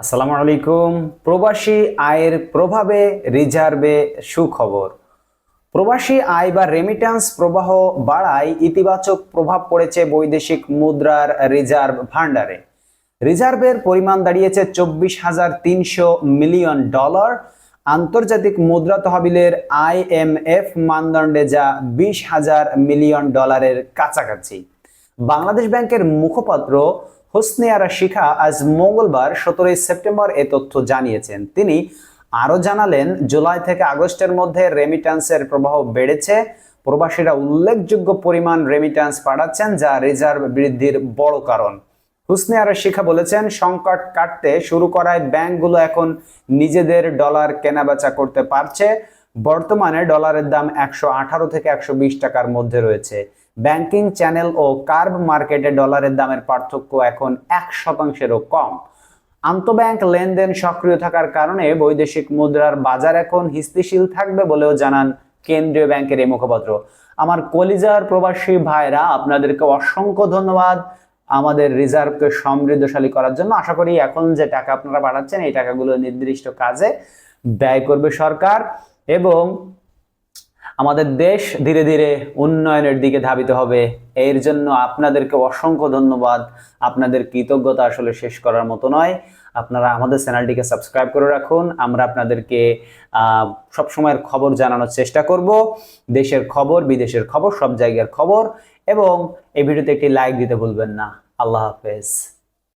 আসসালামু আলাইকুম। প্রবাসী আয়ের প্রভাবে রিজার্ভে সুখবর। প্রবাসী আয় বা রেমিট্যান্স প্রবাহ বাড়ায় ইতিবাচক প্রভাব পড়েছে বৈদেশিক মুদ্রার রিজার্ভ ভান্ডারে রিজার্ভের পরিমাণ দাঁড়িয়েছে চব্বিশ হাজার তিনশো মিলিয়ন ডলার। আন্তর্জাতিক মুদ্রা তহবিলের আইএমএফ মানদণ্ডে যা বিশ হাজার মিলিয়ন ডলারের কাছাকাছি। বাংলাদেশ ব্যাংকের মুখপাত্র হোসনে আরা শিখা আজ মঙ্গলবার, সতেরোই সেপ্টেম্বর এ তথ্য জানিয়েছেন। তিনি আরও জানালেন, জুলাই থেকে আগস্টের মধ্যে রেমিট্যান্সের প্রবাহ বেড়েছে। প্রবাসীরা উল্লেখযোগ্য পরিমাণ রেমিট্যান্স পাঠাচ্ছেন যা রিজার্ভ বৃদ্ধির বড় কারণ। হুসনে আরা শিখা বলেছেন, সংকট কাটতে শুরু করায় ব্যাংকগুলো এখন নিজেদের ডলার কেনাবেচা করতে পারছে। বর্তমানে ডলারের দাম একশো আঠারো থেকে একশো বিশ টাকার মধ্যে রয়েছে। ব্যাংকিং চ্যানেল ও কার্ভ মার্কেটে ডলারের দামের পার্থক্য এখন এক শতাংশেরও কম। আন্তঃব্যাংক লেনদেন সক্রিয় থাকার কারণে বৈদেশিক মুদ্রার বাজার এখন স্থিতিশীল থাকবে বলেও জানান কেন্দ্রীয় ব্যাংকের এই মুখপাত্র। আমার কলিজার প্রবাসী ভাইরা, আপনাদেরকে অসংখ্য ধন্যবাদ। আমাদের রিজার্ভকে সমৃদ্ধশালী করার জন্য আশা করি এখন যে টাকা আপনারা পাঠাচ্ছেন, এই টাকাগুলো নির্দিষ্ট কাজে ব্যয় করবে সরকার এবং আমাদের দেশ ধীরে ধীরে উন্নয়নের দিকে ধাবিত হবে। এর জন্য আপনাদেরকে অসংখ্য ধন্যবাদ। আপনাদের কৃতজ্ঞতা আসলে শেষ করার মতো নয়। আপনারা আমাদের চ্যানেলটিকে সাবস্ক্রাইব করে রাখুন। আমরা আপনাদেরকে সবসময়ের খবর জানানোর চেষ্টা করব। দেশের খবর, বিদেশের খবর, সব জায়গার খবর। এবং এই ভিডিওতে একটি লাইক দিতে ভুলবেন না। আল্লাহ হাফেজ।